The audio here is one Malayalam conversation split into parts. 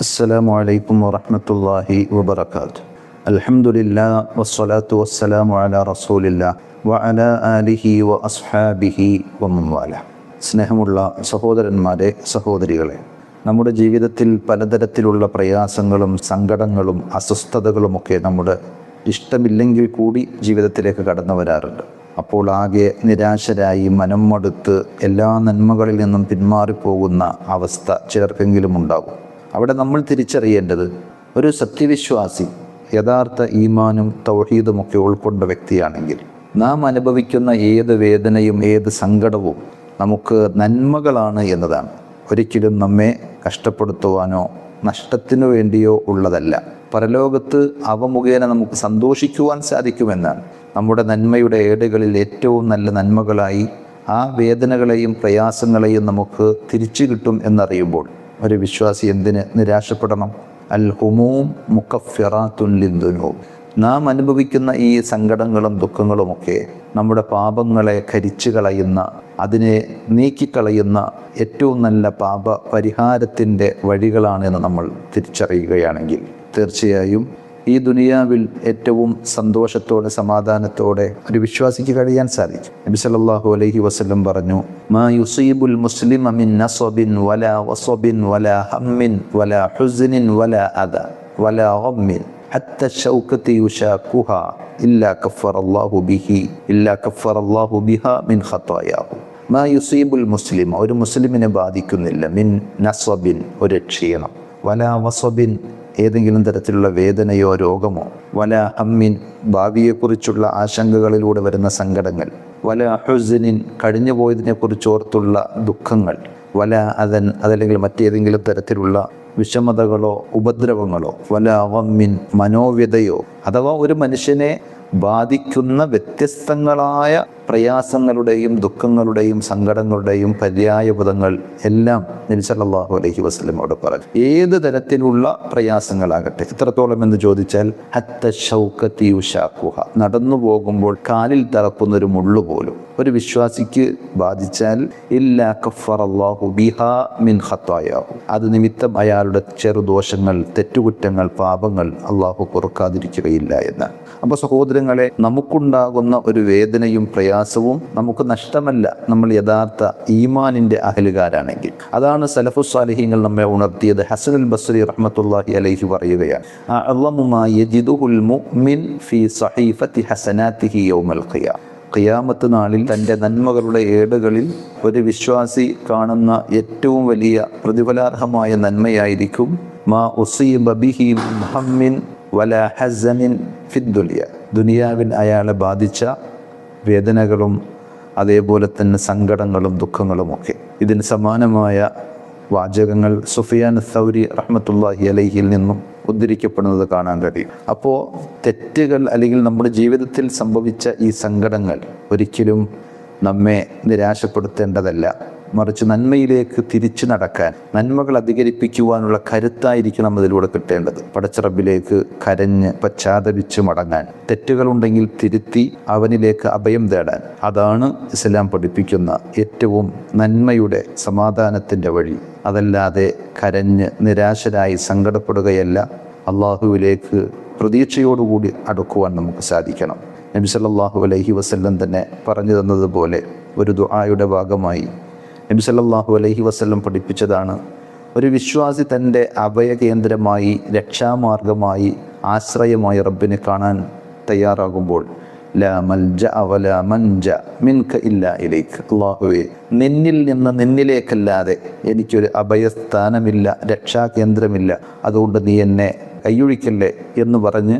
السلام عليكم ورحمة الله وبركاته الحمد لله والصلاة والسلام على رسول الله وعلى آله وأصحابه ومن والاه സ്നേഹമുള്ള സഹോദരന്മാരെ സഹോദരികളെ നമ്മുടെ ജീവിതത്തിൽ പലതരത്തിലുള്ള പ്രയാസങ്ങളും സങ്കടങ്ങളും അസ്വസ്ഥതകളുമൊക്കെ നമ്മുടെ ഇഷ്ടമില്ലെങ്കിൽ കൂടി ജീവിതത്തിലേക്ക് കടന്നു വരാറുണ്ട് അപ്പോൾ ആകെ നിരാശരായി മനം മടുത്ത് എല്ലാ നന്മകളിൽ നിന്നും പിന്മാറിപ്പോകുന്ന അവസ്ഥ ചിലർക്കെങ്കിലും ഉണ്ടാകും അവിടെ നമ്മൾ തിരിച്ചറിയേണ്ടത് ഒരു സത്യവിശ്വാസി യഥാർത്ഥ ഈമാനും തൗഹീദുമൊക്കെ ഉൾക്കൊണ്ട വ്യക്തിയാണെങ്കിൽ നാം അനുഭവിക്കുന്ന ഏത് വേദനയും ഏത് സങ്കടവും നമുക്ക് നന്മകളാണ് എന്നതാണ്. ഒരിക്കലും നമ്മെ കഷ്ടപ്പെടുത്തുവാനോ നഷ്ടത്തിനു വേണ്ടിയോ ഉള്ളതല്ല. പരലോകത്ത് അവ മുഖേന നമുക്ക് സന്തോഷിക്കുവാൻ സാധിക്കുമെന്നാണ്. നമ്മുടെ നന്മയുടെ ഏടുകളിൽ ഏറ്റവും നല്ല നന്മകളായി ആ വേദനകളെയും പ്രയാസങ്ങളെയും നമുക്ക് തിരിച്ചു കിട്ടും എന്നറിയുമ്പോൾ ഒരു വിശ്വാസി എന്തിന് നിരാശപ്പെടണം? അൽ ഹുമൂം മുക്കഫിറാത്തുല്ലിന്ദുനോ നാം അനുഭവിക്കുന്ന ഈ സങ്കടങ്ങളും ദുഃഖങ്ങളുമൊക്കെ നമ്മുടെ പാപങ്ങളെ കരിച്ചു കളയുന്ന അതിനെ നീക്കിക്കളയുന്ന ഏറ്റവും നല്ല പാപ പരിഹാരത്തിന്റെ വഴികളാണെന്ന് നമ്മൾ തിരിച്ചറിയുകയാണെങ്കിൽ തീർച്ചയായും ഈ ദുനിയാവിൽ ഏറ്റവും സന്തോഷത്തോടെ സമാധാനത്തോടെ ഒരു വിശ്വാസിക്ക് കഴിയാൻ സാധിക്കും നബി സല്ലല്ലാഹു അലൈഹി വസല്ലം പറഞ്ഞു മാ യുസീബുൽ മുസ്ലിം മിൻ നസബിൻ വലാ വസബിൻ വലാ ഹമ്മിൻ വലാ ഹുസ്നിൻ വലാ അദ വലാ ഗമ്മിൻ حتى الشوكة يشاكها إلا كفر الله به إلا كفر الله بها من خطاياه മാ യുസീബുൽ മുസ്ലിം ഒരു മുസ്ലിമിനെ ബാധിക്കുന്നില്ല മിൻ നസ്വബിൻ ഒരു ക്ഷീണം വല വസബിൻ ഏതെങ്കിലും തരത്തിലുള്ള വേദനയോ രോഗമോ വല അമ്മിൻ ഭാവിയെക്കുറിച്ചുള്ള ആശങ്കകളിലൂടെ വരുന്ന സങ്കടങ്ങൾ വല ഹുസിനിൻ കഴിഞ്ഞു പോയതിനെക്കുറിച്ച് ഓർത്തുള്ള ദുഃഖങ്ങൾ വല അതൻ അതല്ലെങ്കിൽ മറ്റേതെങ്കിലും തരത്തിലുള്ള വിഷമതകളോ ഉപദ്രവങ്ങളോ വല അവമ്മിൻ മനോവ്യതയോ അഥവാ ഒരു മനുഷ്യനെ ബാധിക്കുന്ന വ്യത്യസ്തങ്ങളായ പ്രയാസങ്ങളുടെയും ദുഃഖങ്ങളുടെയും സങ്കടങ്ങളുടെയും പര്യായപദങ്ങൾ എല്ലാം നബിസല്ലാഹു അലഹി വസ്ലമോട് പറഞ്ഞു. ഏത് തരത്തിലുള്ള പ്രയാസങ്ങളാകട്ടെ എത്രത്തോളം എന്ന് ചോദിച്ചാൽ ഹത്ത ഷൗക്കത്തി ഉഷാക്കുഹ നടന്നു പോകുമ്പോൾ കാലിൽ തറക്കുന്ന ഒരു മുള്ളു പോലും ഒരു വിശ്വാസിക്ക് ബാധിച്ചാൽ ഇല്ലാ കഫറല്ലാഹു ബിഹാ മിൻ ഹത്തായാഹു അത് നിമിത്തം അയാളുടെ ചെറുദോഷങ്ങൾ തെറ്റുകുറ്റങ്ങൾ പാപങ്ങൾ അള്ളാഹു പൊറുക്കാതിരിക്കുകയില്ല എന്ന്. അപ്പോൾ സഹോദരങ്ങളെ നമുക്കുണ്ടാകുന്ന ഒരു വേദനയും പ്രയാസവും നമുക്ക് നഷ്ടമല്ല. നമ്മൾ യഥാർത്ഥ ഈമാനിന്റെ അഹലുകാരാണെങ്കിൽ. അതാണ് സലഫു സാലിഹ്യങ്ങൾ നമ്മെ ഉണർത്തിയത്. ഹസൻ അൽ ബസ്രി റഹ്മത്തുല്ലാഹി അലൈഹി പറയുകയാണ്. ഖിയാമത്ത് നാളിൽ തന്റെ നന്മകളുടെ ഏടുകളിൽ ഒരു വിശ്വാസി കാണുന്ന ഏറ്റവും വലിയ പ്രതിഫലാർഹമായ നന്മയായിരിക്കും. മാ ഉസീബ ബിഹി വല ഹസനിൻ ഫിദ്ദുലിയ ദുനിയാവിൽ അയാളെ ബാധിച്ച വേദനകളും അതേപോലെ തന്നെ സങ്കടങ്ങളും ദുഃഖങ്ങളുമൊക്കെ ഇതിന് സമാനമായ വാചകങ്ങൾ സുഫിയാൻ സൗരി റഹ്മത്തുല്ലാഹി അലഹിയിൽ നിന്നും ഉദ്ധരിക്കപ്പെടുന്നത് കാണാൻ കഴിയും. അപ്പോൾ തെറ്റുകൾ അല്ലെങ്കിൽ നമ്മുടെ ജീവിതത്തിൽ സംഭവിച്ച ഈ സങ്കടങ്ങൾ ഒരിക്കലും നമ്മെ നിരാശപ്പെടുത്തേണ്ടതല്ല. മറിച്ച് നന്മയിലേക്ക് തിരിച്ചു നടക്കാൻ നന്മകൾ അധികരിപ്പിക്കുവാനുള്ള കരുത്തായിരിക്കണം അതിലൂടെ കിട്ടേണ്ടത്. പടച്ചിറബിലേക്ക് കരഞ്ഞ് പശ്ചാത്തപിച്ച് മടങ്ങാൻ തെറ്റുകളുണ്ടെങ്കിൽ തിരുത്തി അവനിലേക്ക് അഭയം തേടാൻ. അതാണ് ഇസ്ലാം പഠിപ്പിക്കുന്ന ഏറ്റവും നന്മയുടെ സമാധാനത്തിന്റെ വഴി. അതല്ലാതെ കരഞ്ഞ് നിരാശരായി സങ്കടപ്പെടുകയല്ല അള്ളാഹുവിലേക്ക് പ്രതീക്ഷയോടുകൂടി അടുക്കുവാൻ നമുക്ക് സാധിക്കണം. നബി അലഹി വസല്ലം തന്നെ പറഞ്ഞു തന്നതുപോലെ ഒരു ദുആയുടെ ഭാഗമായി നബി സല്ലാഹു അലൈഹി വസല്ലം പഠിപ്പിച്ചതാണ്. ഒരു വിശ്വാസി തന്റെ അഭയകേന്ദ്രമായി രക്ഷാമാർഗമായി ആശ്രയമായി റബ്ബിനെ കാണാൻ തയ്യാറാകുമ്പോൾ നിന്നിൽ നിന്ന് നിന്നിലേക്കല്ലാതെ എനിക്കൊരു അഭയസ്ഥാനമില്ല രക്ഷാകേന്ദ്രമില്ല. അതുകൊണ്ട് നീ എന്നെ കൈയൊഴിക്കല്ലേ എന്ന് പറഞ്ഞ്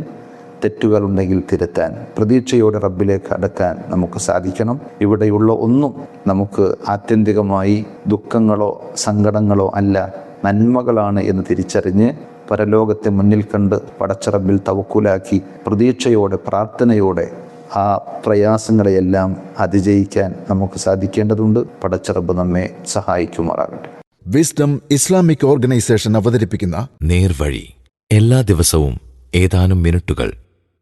തെറ്റുകളുണ്ടെങ്കിൽ തിരുത്താൻ പ്രതീക്ഷയോടെ റബ്ബിലേക്ക് അടക്കാൻ നമുക്ക് സാധിക്കണം. ഇവിടെയുള്ള ഒന്നും നമുക്ക് ആത്യന്തികമായി ദുഃഖങ്ങളോ സങ്കടങ്ങളോ അല്ല നന്മകളാണ് എന്ന് തിരിച്ചറിഞ്ഞ് പരലോകത്തെ മുന്നിൽ കണ്ട് പടച്ചറബിൽ തവക്കുലാക്കി പ്രതീക്ഷയോടെ പ്രാർത്ഥനയോടെ ആ പ്രയാസങ്ങളെയെല്ലാം അതിജയിക്കാൻ നമുക്ക് സാധിക്കേണ്ടതുണ്ട്. പടച്ചറബ് നമ്മെ സഹായിക്കുമാറാകട്ടെ. വിസ്ഡം ഇസ്ലാമിക് ഓർഗനൈസേഷൻ അവതരിപ്പിക്കുന്ന നേർവഴി. എല്ലാ ദിവസവും ഏതാനും മിനിറ്റുകൾ